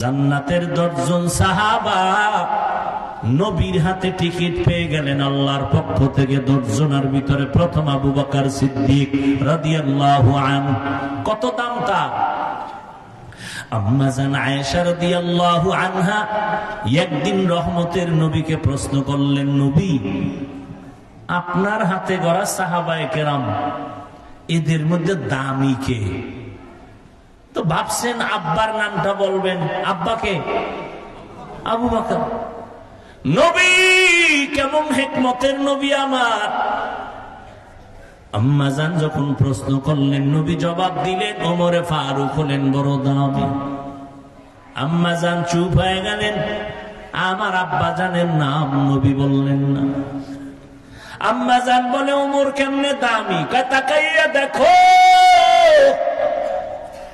জান্নাতের দশজন সাহাবা নবীর হাতে টিকিট পেয়ে গেলেন আল্লাহর পক্ষ থেকে দশজনের ভিতরে প্রথম আবু বকার সিদ্দিক আনহু কত দাম আনহা একদিন রহমতের নবীকে প্রশ্ন করলেন, নবী, আপনার হাতে গড়া সাহাবায়ে কেরাম, এদের মধ্যে দামি কে? তো ভাবছেন আব্বার নামটা বলবেন। আব্বাকে? আবু বাকর। নবী, কেমন হেকমতের নবী আমার। আম্মাজান যখন প্রশ্ন করলেন, নবী জবাব দিলেন, ওমরে ফারুক হলেন বড় দামি। চুপ হয়ে গেলেন। আমার আব্বা জানের নাম নবী বললেন না। আম্মাজান বলে, ওমর কেমনে দামি? তাকাইয়া দেখো।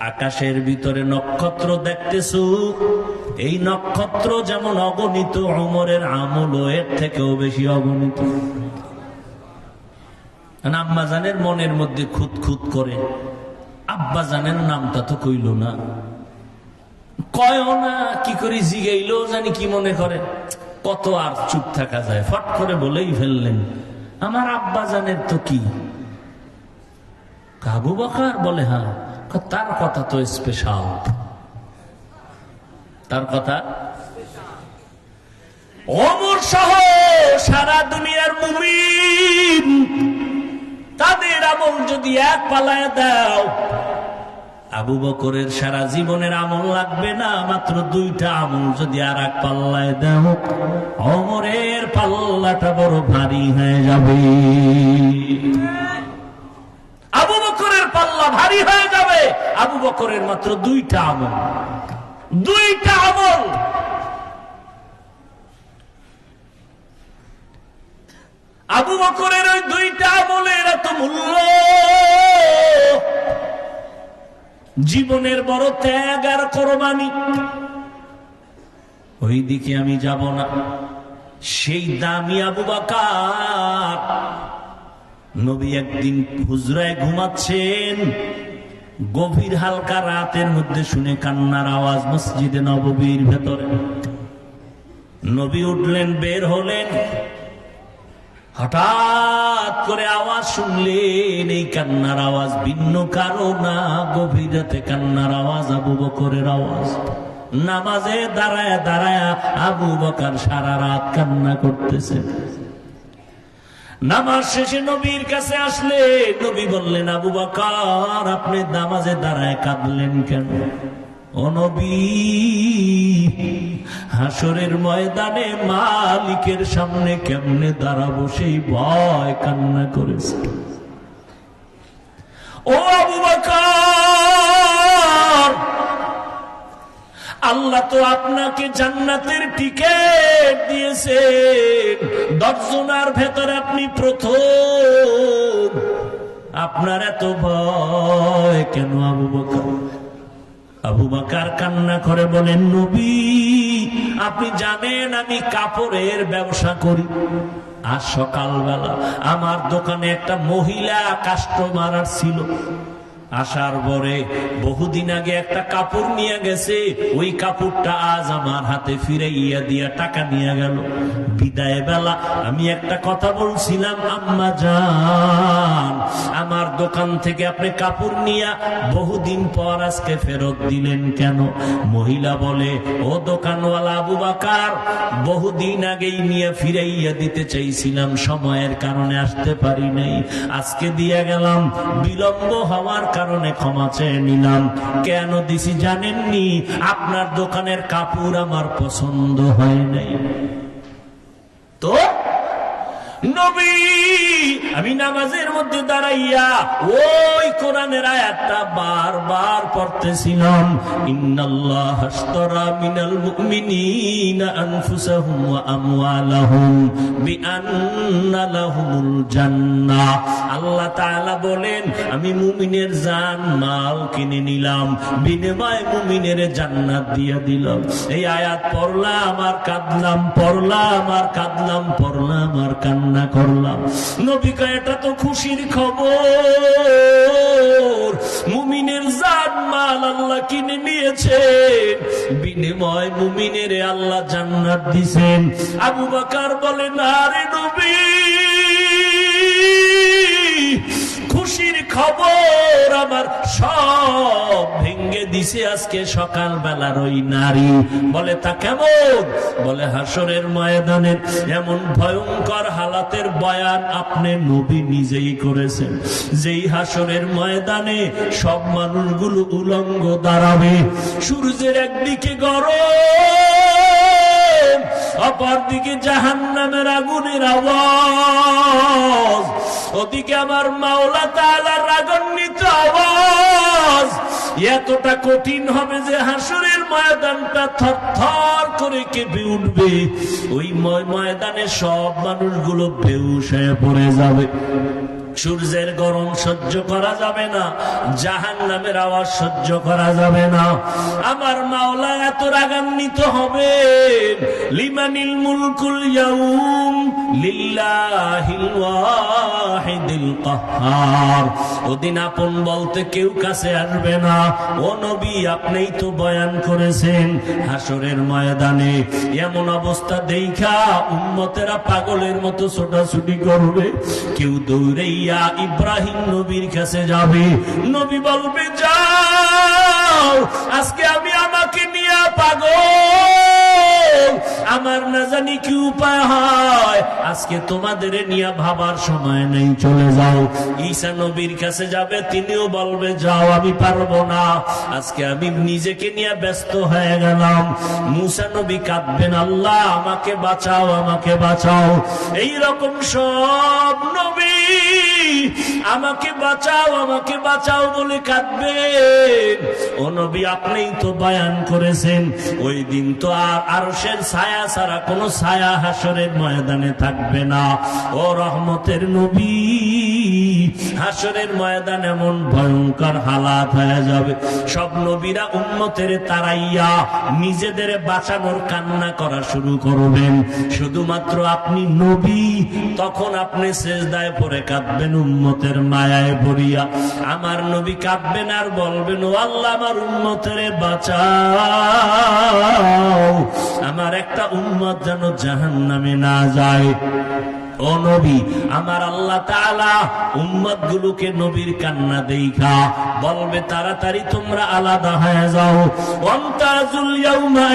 আকাশের ভিতরে নক্ষত্র দেখতেছু? এই নক্ষত্র যেমন অগণিত অমরের আমল এর থেকেও বেশি অগণিত। আম্মা জানের মনের মধ্যে খুদ খুদ করে আব্বা জানের নামটা তো কইল না। কয়ও না, কি করে জিগাইলেও জানি কি মনে করে। কত আর চুপ থাকা যায়, ফট করে বলেই ফেললেন, আমার আব্বা জানের তো কি? কাবু বকার বলে হ্যাঁ। তার কথা তো স্পেশাল তার কথা? অমর সহ সারা দুনিয়ার মুমিন, তাদের আমল যদি এক পালায় দাও, আবু বকরের সারা জীবনের আমল লাগবে না, মাত্র দুইটা আমল যদি আর এক পাল্লায় দাও, অমরের পাল্লাটা বড় ভারী হয়ে যাবে। বকরের ভারী হয়ে যাবে। আবু বকরের মাত্র দুইটা আমল। দুইটা আমল। আবু বকরের ওই দুইটা আমলের এত মূল্য। জীবনের বড় ত্যাগ আর কোরবানি। ওই দিকে আমি যাব না। সেই দামি আবু বাকার। নবী একদিন হুজরায় ঘুমাচ্ছেন। গভীর হালকা রাতের মধ্যে শুনে কান্নার আওয়াজ মসজিদে নববীর ভেতরে। নবী উঠলেন, বের হলেন। হঠাৎ করে আওয়াজ শুনলেন, এই কান্নার আওয়াজ ভিন্ন কারও না, গভীর রাতে কান্নার আওয়াজ আবু বকরের আওয়াজ। নামাজে দাঁড়ায় দাঁড়ায় আবু বকার সারা রাত কান্না করতেছে। নামাজ শেষে নবীর কাছে আসলে নবী বললেন, আবু বাকার, আপনি নামাজে দাঁড়ায় কাঁদলেন কেন? হাসরের ময়দানে মালিকের সামনে কেমনে দাঁড়াবো সেই ভয় কান্না করেছে। ও আবু বাকার আল্লাহ তো আপনাকে জান্নাতের টিকেট দিয়েছেন দশজনার ভেতরে আপনি প্রথম। আপনার এত ভয় কেন আবু বকর? আবু বাকার কান্না করে বলেন, নবী, আপনি জানেন আমি কাপড়ের ব্যবসা করি। আর সকালবেলা আমার দোকানে একটা মহিলা কাস্টমার ছিল। আসার পরে বহুদিন আগে একটা কাপড় নিয়ে গেছে। ওই কাপড়টা আজ আমার হাতে ফিরাইয়া দিয়া টাকা নিয়ে গেল। বিদায় বেলা আমি একটা কথা বলছিলাম, আম্মা যান আমার দোকান থেকে আপনি কাপড় নিয়ে বহুদিন পর আজকে ফেরত দিলেন কেন? মহিলা বলে, ও দোকানওয়ালা আবু বাকার, বহুদিন আগেই নিয়ে ফিরাইয়া দিতে চাইছিলাম, সময়ের কারণে আসতে পারি নাই। আজকে দিয়ে গেলাম, বিলম্ব হওয়ার কারণে ক্ষমা চেয়ে নিলাম। কেন দিছি জানেননি? আপনার দোকানের কাপড় আমার পছন্দ হয় নাই। নবী, আমি নামাজের মধ্যে দাঁড়াইয়া ওই কোরআনের আয়াতটা বারবার পড়তেছিলাম। ইন্নাল্লাহ মিনাল মুমিনিনা আনফুসাহুম ওয়া আমওয়ালাহুম বিআন্না লাহুমুল জান্নাহ আল্লাহ তাআলা বলেন, আমি মুমিনের জান, মাল কিনে নিলাম, বিনিময়ে মুমিনের জান্নাত দিয়ে দিলাম। এই আয়াত পড়লাম আর কাঁদলাম, পড়লাম আর কাঁদলাম, পড়লাম আর কান্না কান্না করলাম। নবিকা এটা তো খুশির খবর। মুমিনের জান মাল আল্লাহ কিনে নিয়েছে। বিনিময় মুমিনের আল্লাহ জান্নাত দিছেন। আবু বাকার বলে, না রে নবী, খুশির খবর দিছে আজকে সকাল বেলার ওই নারী, বলে, তা কেমন? বলে, হাসরের ময়দানের এমন ভয়ঙ্কর হালাতের বয়ান আপনি নবী নিজেই করেছেন। যেই হাসরের ময়দানে সব মানুষগুলো উলঙ্গ দাঁড়াবে, সূর্যের একদিকে গরম, অপর দিকে জাহান নামের আগুনের আওয়াজ, ওদিকে আমার মাওলা তালার রাগান্বিত আওয়াজ। এতটা কঠিন হবে যে হাসুরের ময়দানটা থর থর করে কেঁপে উঠবে। ওই ময়- ময়দানে সব মানুষগুলো বেউস পড়ে যাবে। সূর্যের গরম সহ্য করা যাবে না জাহান নামের আওয়াজ সহ্য করা যাবে না। আমার মাওলা এত রাগান্বিত হবে। লিমানিল মুলকুল ইয়াউম হাসরের ময়দানে। এমন অবস্থা দেখা পাগলের মতো ছোটাছুটি করবে। কেউ দৌড়াইয়া ইব্রাহিম নবীর কাছে যাবে। নবী বলবে যাও আজকে আমি আমাকে নিয়ে পাগল। আমার না জানি কি উপায় হয়। আজকে তোমাদের নিয়ে ভাবার সময় নেই, চলে যাও। ঈসা নবীর কাছে যাবে, তিনিও বলবে, যাও, আমি পারব না। আজকে আমি নিজেকে নিয়ে ব্যস্ত হয়ে গেলাম। মুসা নবী কাঁদবেন, আল্লাহ, আমাকে বাঁচাও আমাকে বাঁচাও। এই রকম সব নবী আমাকে বাঁচাও আমাকে বাঁচাও বলে কাঁদবেন। ও নবী আপনিই তো বয়ান করেছেন। ওই দিন তো আর আরশের ছায়া ছাড়া কোনো ছায়া হাসরের ময়দানে থাকবে না। ও রহমতের নবী, হাসরের ময়দান এমন ভয়ঙ্কর হালাত হয়ে যাবে। সব নবীরা উন্মতের তারাইয়া নিজেদের বাঁচানোর কান্না করা শুরু করবেন। শুধুমাত্র আপনি নবী, তখন আপনি শেষদায় পরে কাঁদবেন, উম্মতের মায়ায় ভরিয়া। আমার নবী কাঁদবেন আর বলবেন, ও আল্লাহ, আমার উম্মতের বাঁচাও। আমার একটা উম্মত যেন জাহান নামে না যায়। ও নবী, আমার আল্লাহ তাআলা উম্মত গুলোকে নবীর কান্না দেখা বলবে, তাড়াতাড়ি তোমরা আলাদা হয়ে যাও। ওয়ান্তাজুল ইয়াউমা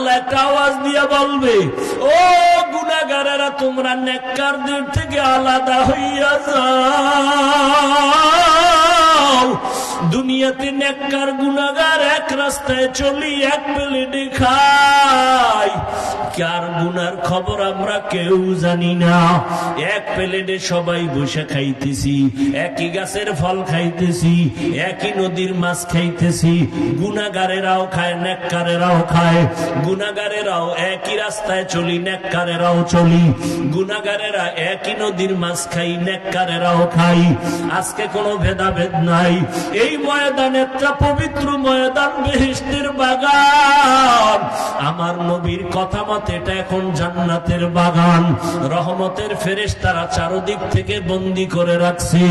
আল্লাহ একটা আওয়াজ দিয়ে বলবে, ও গুণাগারেরা তোমরা নেককারদের থেকে আলাদা হইয়া যাও। দুনিয়াতে নেককার গুণাগার এক রাস্তায় চলি, এক প্লেটে খাই কার গুনার খবর আমরা কেউ জানি না। এক প্লেটে সবাই বসে খাইতেছি, একই গাছের ফল খাইতেছি, একই নদীর মাছ খাইতেছি। গুনাগারেরাও খায় নেককারেরাও খায়। গুনাগারেরাও একই রাস্তায় চলি নেককারেরাও চলি। গুনাগারেরা একই নদীর মাছ খাই নেককারেরাও খাই আজকে কোনো ভেদাভেদ নাই। এই ময়দান একটা পবিত্র ময়দান বেহেস্তের বাগান। আমার নবীর কথা এটা এখন জান্নাতের বাগান। রহমতের ফেরেশ তারা চারদিক থেকে বন্দি করে রাখছে,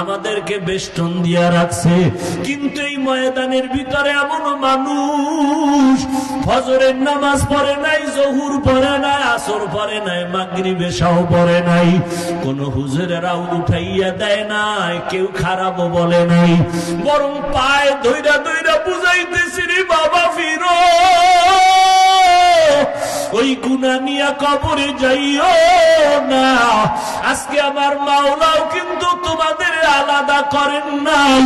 আমাদেরকে বেষ্টন দিয়া রাখছে। কিন্তু এই ময়দানের ভিতরে এমন মানুষ, ফজরের নামাজ পড়ে নাই, জহুর পড়ে নাই, আসর পড়ে নাই মাগরি বেশাও পড়ে নাই। কোন হুজুরেরাও উঠাইয়া দেয় নাই, কেউ খারাপও বলে নাই। বরং পায়ে ধইরা ধইরা বুঝাইতেছি, রে বাবা ফিরো ওই গুনা নিয়া কবরে যাইও না। আজকে আমার মাওলাও কিন্তু তোমাদের আলাদা করেন নাই।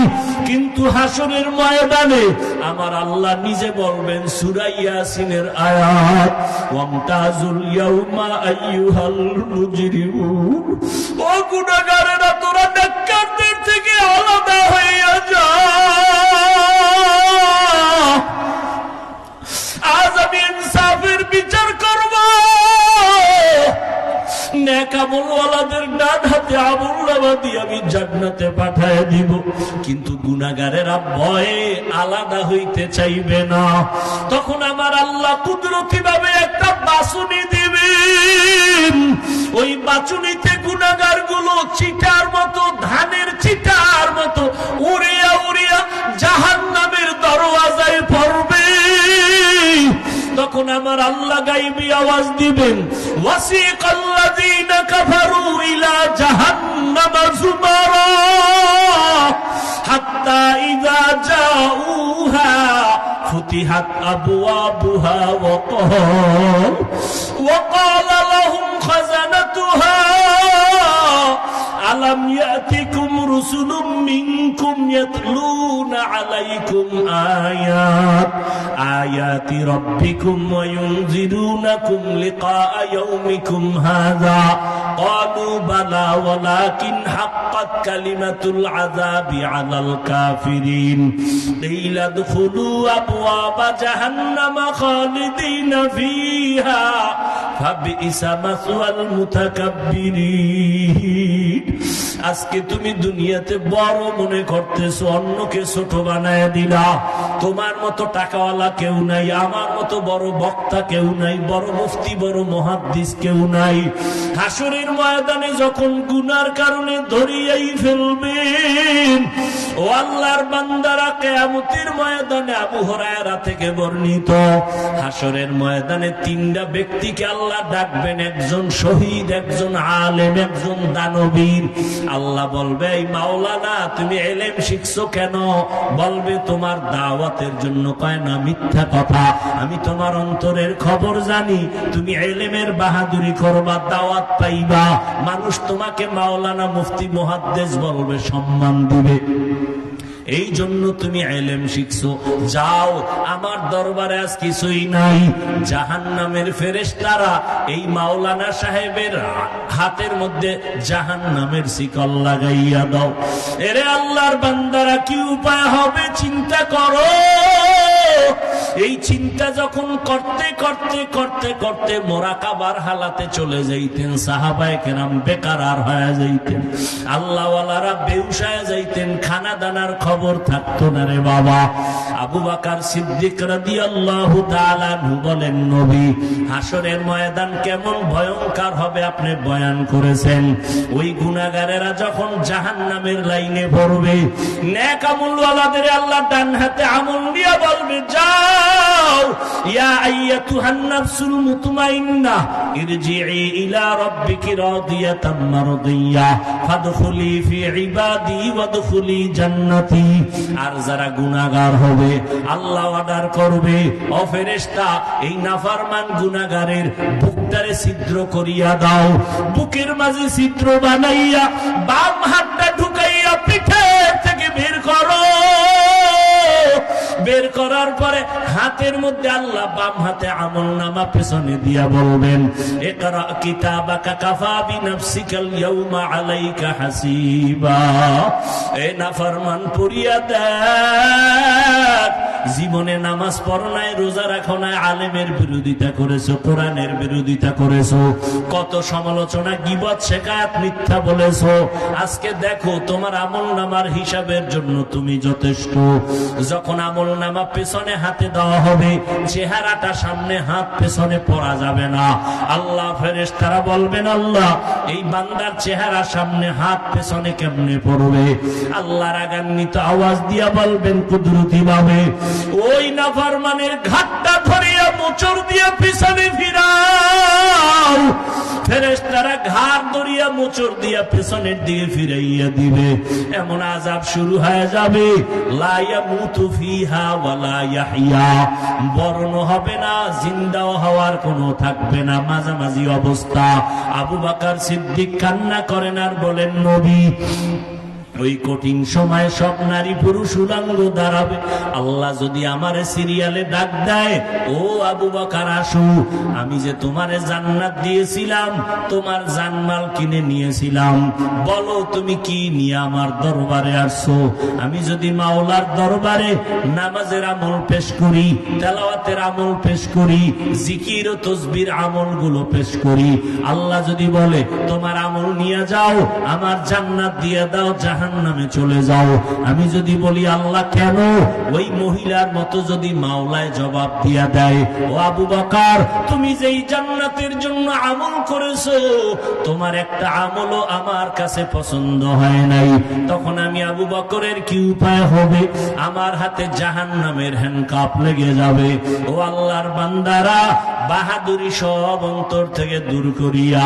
কিন্তু হাসনের ময়দানে আমার আল্লাহ নিজে বলবেন সুরাইয়া সিনের আয়াত, ওয়ামতাজুল ইয়াউমা আইয়ুহাল মুজরিমুন। ও গুনাহগারেরা, তোরা নেককারদের বিচার করব। আলাদা হইতে চাইবে না। তখন আমার আল্লাহ কুদরতি ভাবে একটা বাসুনি দিবেন। ওই বাচুনিতে গুনাগারগুলো চিটার মতো, ধানের চিটার মতো, উড়িয়া উড়িয়া জাহান নামের আমার আল্লাহ গাইবি আওয়াজ দিবেন। ওয়াসিক আল্লাযীনা কাফারু ইলা জাহান্নাম যুমারা হাত্তা ইযা জাউহা ফুতিহাত আবওয়াবুহা ওয়া ক্বাল। ওয়া ক্বালা লাহুম খাজানাতুহা ألم يأتكم رسل منكم يتلون عليكم آيات آيات ربكم وينذرونكم لقاء يومكم هذا قالوا بلى ولكن حقت كلمة العذاب على الكافرين قيل ادخلوا أبواب جهنم خالدين فيها فبئس مثوى المتكبرين আজকে তুমি দুনিয়াতে বড় মনে করতেছো, অন্যকে ছোট বানায় দিলা। তোমার মতো টাকাওয়ালা কেউ নাই, আমার মতো বড় বক্তা কেউ নাই, বড় মুফতি, বড় মহাদ্দিস কেউ নাই। হাসুরের ময়দানে যখন গুনার কারণে ধরিয়াই ফেলবেন, ও আল্লাহর বান্দারা কেয়ামতের ময়দানে আবু হরায়রা থেকে বর্ণিত। হাসরের ময়দানে তিনটা ব্যক্তিকে আল্লাহ ডাকবেন, একজন শহীদ, একজন আলেম, একজন দানবীর। আল্লাহ বলবে, এই মাওলানা, তুমি এলেম শিখছো কেন? বলবে, তোমার দাওয়াতের জন্য কয় না মিথ্যা কথা। আমি তোমার অন্তরের খবর জানি। তুমি এলেমের বাহাদুরি করবা, দাওয়াত পাইবা। মানুষ তোমাকে মাওলানা মুফতি মহাদ্দেশ বলবে, সম্মান দিবে। এই জন্য তুমি এলেম শিখছো। যাও, আমার দরবারে আজ কিছুই নাই। জাহান নামের ফেরেস্তারা এই মাওলানা সাহেবের হাতের মধ্যে জাহান নামের শিকল লাগাইয়া দাও। এরে আল্লাহর বান্দারা, কি উপায় হবে চিন্তা করো। এই চিন্তা যখন করতে করতে করতে করতে মোরাকাবার হালাতে চলে যাইতেন, সাহাবায় কেরাম বেকার আর হয়ে যাইতেন। আল্লাহওয়ালারা বেউসায় যাইতেন খানা দানার খবর থাকতো না রে বাবা। আবু বাকার সিদ্দিক রাদি আল্লাহ বলেন, নবী হাসরের ময়দান কেমন ভয়ঙ্কর হবে আপনি বয়ান করেছেন। ওই গুনাগারেরা যখন জাহান নামের লাইনে পড়বে ন্যাক আমুলওয়ালাদের আল্লাহ ডান হাতে আমল দিয়া বলবে যাও। ইয়া নাফসুল ইরজিই ইলা রাব্বিকি রাদিয়াতাম ফাদখুলি ফি ইবাদি ওয়াদখুলি জান্নাতি। আর যারা গুনাহগার হবে, আল্লাহ অর্ডার করবে। ও ফেরেশতা, এই নাফরমান গুনাহগারের বুকটারে ছিদ্র করিয়া দাও। বুকের মাঝে ছিদ্র বানাইয়া, বাম হাতটা ঢুকাইয়া পিঠে থেকে বের করো। বের করার পরে হাতের মধ্যে আল্লাহ বাম হাতে আমল নামা পেছনে দিয়া বলবেন একরা কিতাবাকা কাফা বিনাফসিকাল ইয়াউমা আলাইকা হাসিবা। এ নাফরমান পুরিয়া দেখ। জীবনে নামাজ পড়ো নাই, রোজা রাখো নাই, আলেমের বিরোধিতা করেছ, কোরআনের বিরোধিতা করেছ, কত সমালোচনা, গিবত, শেখায়াত, মিথ্যা বলেছ। আজকে দেখো, তোমার আমল নামার হিসাবের জন্য তুমি যথেষ্ট। যখন আমল নামা পেছনে হাতে দেওয়া হবে, চেহারাটা সামনে হাত পেছনে পড়া যাবে না। আল্লাহ ফেরেস তারা বলবেন, আল্লাহ, এই বান্দার চেহারা সামনে হাত পেছনে কেমনে পড়বে? আল্লাহ রাগান্বিত আওয়াজ দিয়া বলবেন, কুদরতি ভাবে। ওই নাফারমানের ঘাটটা ধরিয়া মোচর দিয়া পিছনে ফিরাও। ফেরেশতারা ঘাড় ধরিয়া দিয়া দিকে ফিরাইয়া দিবে। এমন আজাব শুরু হয়ে যাবে। লাইয়া মুতু ফিহা বরণ হবে না, জিন্দাও হওয়ার কোনো থাকবে না। মাঝামাঝি অবস্থা। আবু বাকার সিদ্দিক কান্না করেন আর বলেন, নবী ওই কঠিন সময় সব নারী পুরুষ উলাঙ্গ দাঁড়াবে। আল্লাহ যদি আমারে সিরিয়ালে ডাক দেয়, ও আবু বাকার, আসু। আমি যে তোমারে জান্নাত দিয়েছিলাম, তোমার জানমাল কিনে নিয়েছিলাম। বলো তুমি কি নিয়ে আমার দরবারে আসছো? আমি যদি মাওলার দরবারে নামাজের আমল পেশ করি, তেলাওয়াতের আমল পেশ করি, জিকির ও তসবির আমলগুলো পেশ করি, আল্লাহ যদি বলে, তোমার আমল নিয়ে যাও, আমার জান্নাত দিয়ে দাও, জাহান জাহান নামে চলে যাও। আমি যদি বলি, আল্লাহ কেন? ওই মহিলার মতো যদি মাওলায় জবাব দিয়া দেয়, ও আবু বকার, তুমি যেই জান্নাতের জন্য আমল করেছ, তোমার একটা আমলও আমার কাছে পছন্দ হয় নাই। তখন আমি আবু বকরের কি উপায় হবে? আমার হাতে জাহান নামের হ্যান্ডকাপ লেগে যাবে। ও আল্লাহর বান্দারা, বাহাদুরি সব অন্তর থেকে দূর করিয়া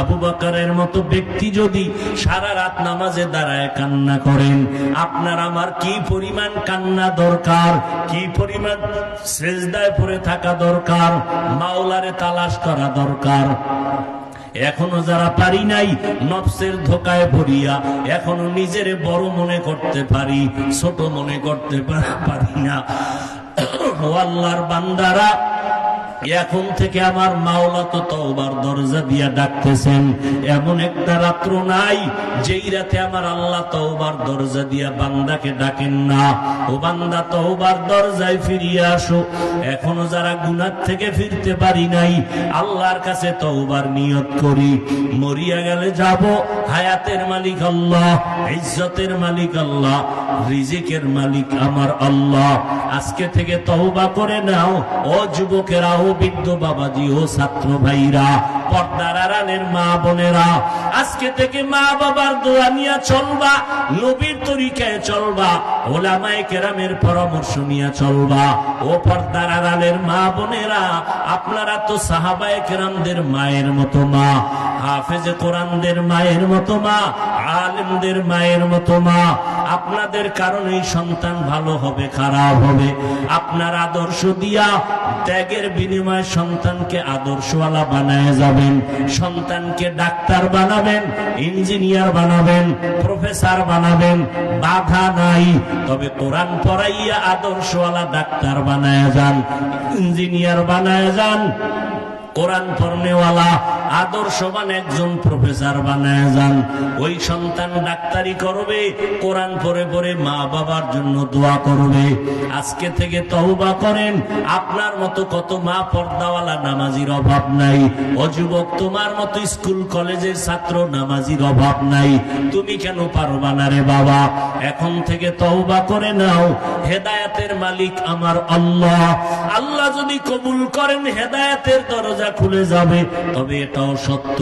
আবু বাকারের মতো ব্যক্তি যদি সারা রাত নামাজে দাঁড়ায় কান্না করেন, আপনার আমার কি পরিমাণ কান্না দরকার? কি পরিমাণ সেজদায় পড়ে থাকা দরকার? মাওলারে তালাশ করা দরকার। এখনও যারা পারি নাই, নফসের ধোকায় ভরিয়া এখনও নিজেরে বড় মনে করতে পারি, ছোট মনে করতে পারি না। ও আল্লাহর বান্দারা এখন থেকে আমার মাওলা তো তওবার দরজা দিয়া ডাকতেছেন। এমন একটা রাত্র নাই, যেই রাতে আমার আল্লাহ তওবার দরজা দিয়া বান্দাকে ডাকেন না। ও বান্দা, তওবার দরজায় ফিরিয়ে আসো। এখনও যারা গুনার থেকে ফিরতে পারি নাই, আল্লাহর কাছে তওবার নিয়ত করি। মরিয়া গেলে যাব, হায়াতের মালিক আল্লাহ, ইজ্জতের মালিক আল্লাহ, রিজিকের মালিক আমার আল্লাহ। আজকে থেকে তওবা করে নাও, ও যুবকেরা ও বৃদ্ধ বাবাজি ও ছাত্র ভাইরা পর্দার আড়ালের মা বোনেরা, আজকে থেকে মা বাবার দোয়া নিয়ে চলবা, নবীর তরিকায় চলবা পরামর্শ নিয়ে চলবা। ও পর্দার আড়ালের মা বোনেরা, আপনারা তো সাহাবায়ে কেরামদের মায়ের মতো মা, হাফেজে কোরআনদের মায়ের মতো মা, আলেমদের মায়ের মতো মা। আপনাদের কারণেই সন্তান ভালো হবে, খারাপ হবে। আপনার আদর্শ দিয়া ত্যাগের বিনিময়ে সন্তানকে আদর্শওয়ালা বানায় যাবেন সন্তানকে ডাক্তার বানাবেন, ইঞ্জিনিয়ার বানাবেন, প্রফেসর বানাবেন, বাধা নাই। তবে কোরআন পড়াইয়া আদর্শওয়ালা ডাক্তার বানায় যান, ইঞ্জিনিয়ার বানায় যান, কোরআন পড়নেওয়ালা আদর্শবান একজন প্রফেসর বানায় যান। ওই সন্তান ডাক্তারি করবে, কোরআন পড়ে পড়ে মা বাবার জন্য দোয়া করবে। আজকে থেকে তওবা করেন, আপনার মতো কত মা পর্দাওয়ালা নামাজির অভাব নাই। ও যুবক, তোমার মতো স্কুল কলেজের ছাত্র নামাজির অভাব নাই। তুমি কেন পারবা না রে বাবা? এখন থেকে তওবা করে নাও। হেদায়াতের মালিক আমার আল্লাহ। আল্লাহ যদি কবুল করেন, হেদায়াতের দরজা খুলে যাবে। তবে এটাও সত্য।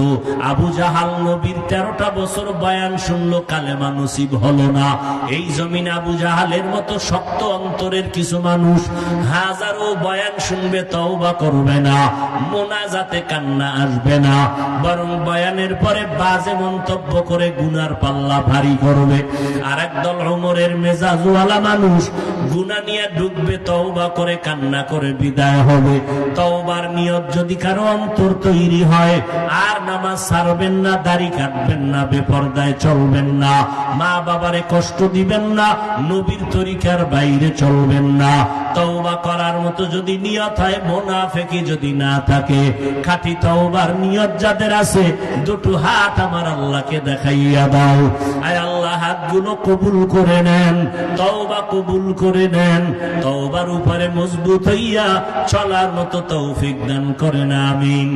আবু জাহাল নবীর তেরোটা বছর বয়ান শুনলো, কালেমা নসিব হলো না। এই জমিন আবু জাহালের মতো শক্ত অন্তরের কিছু মানুষ হাজারো বয়ান শুনবে, তওবা করবে না, মোনাজাতে কান্না আসবে না। বরং বয়ানের পরে বাজে মন্তব্য করে গুনার পাল্লা ভারী করবে। আর একদল অমরের মেজাজওয়ালা মানুষ গুনা নিয়ে ডুববে, তওবা করে কান্না করে বিদায় হবে। তওবার নিয়ত যদি কারও অন্তর তৈরি হয় আর নামাজ ছাড়বেন না, দাড়ি কাটবেন না, বেপর্দায় চলবেন না। মা বাবারে কষ্ট দিবেন না, নবীর তরিকার বাইরে চলবেন না। তওবা করার মতো যদি নিয়ত হয়, মোনাফেকি যদি না থাকে, খাঁটি তওবার নিয়ত যাদের আছে, দুটো হাত আমার আল্লাহকে দেখাইয়া দাও। আয় আল্লাহ, হাতগুলো কবুল করে নেন, তওবা কবুল করে নেন, তওবার উপরে মজবুত হইয়া চলার মতো তৌফিক দান করেন, আমিন।